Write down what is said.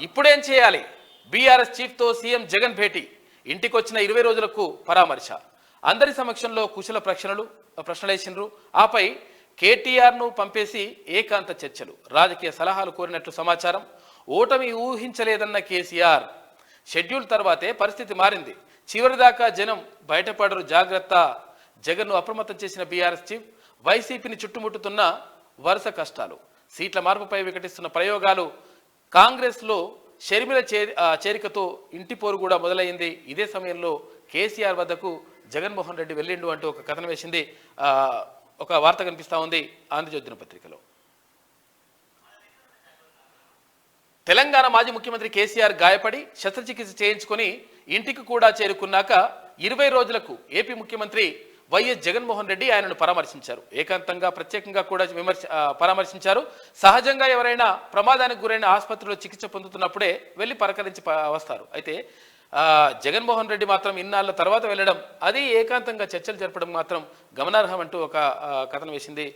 ఇప్పుడేం చేయాలి? BRS చీఫ్తో CM Jagan భేటీ. ఇంటికొచ్చిన ఇరవై రోజులకు పరామర్శ. అందరి సమక్షంలో కుశల ప్రశ్నలు ప్రశ్నలేసినరు ఆపై కేటీఆర్ను పంపేసి ఏకాంత చర్చలు. రాజకీయ సలహాలు కోరినట్లు సమాచారం. ఓటమి ఊహించలేదన్న కేసీఆర్. షెడ్యూల్ తర్వాతే పరిస్థితి మారింది. చివరిదాకా జనం బయటపడరు జాగ్రత్త. జగన్ను అప్రమత్తం చేసిన బీఆర్ఎస్ చీఫ్ వైసీపీని చుట్టుముట్టుతున్న వరుస కష్టాలు. సీట్ల మార్పుపై వికటిస్తున్న ప్రయోగాలు కాంగ్రెస్లో షర్మిల చేరికతో ఇంటి పోరు కూడా మొదలైంది ఇదే సమయంలో కేసీఆర్ వద్దకు జగన్మోహన్ రెడ్డి వెళ్ళిండు అంటూ ఒక కథనం వేసింది. ఒక వార్త కనిపిస్తూ ఉంది ఆంధ్రజ్యోతి పత్రికలో తెలంగాణ మాజీ ముఖ్యమంత్రి కేసీఆర్ గాయపడి శస్త్రచికిత్స చేయించుకొని ఇంటికి కూడా చేరుకున్నాక ఇరవై రోజులకు ఏపీ ముఖ్యమంత్రి వైఎస్ జగన్మోహన్ రెడ్డి ఆయనను పరామర్శించారు. ఏకాంతంగా ప్రత్యేకంగా కూడా విమర్శ పరామర్శించారు. సహజంగా ఎవరైనా ప్రమాదానికి గురైన ఆసుపత్రిలో చికిత్స పొందుతున్నప్పుడే వెళ్ళి పరకరించి వస్తారు. అయితే జగన్మోహన్ రెడ్డి మాత్రం ఇన్నాళ్ళ తర్వాత వెళ్ళడం అది ఏకాంతంగా చర్చలు జరపడం మాత్రం గమనార్హం అంటూ ఒక కథనం వేసింది.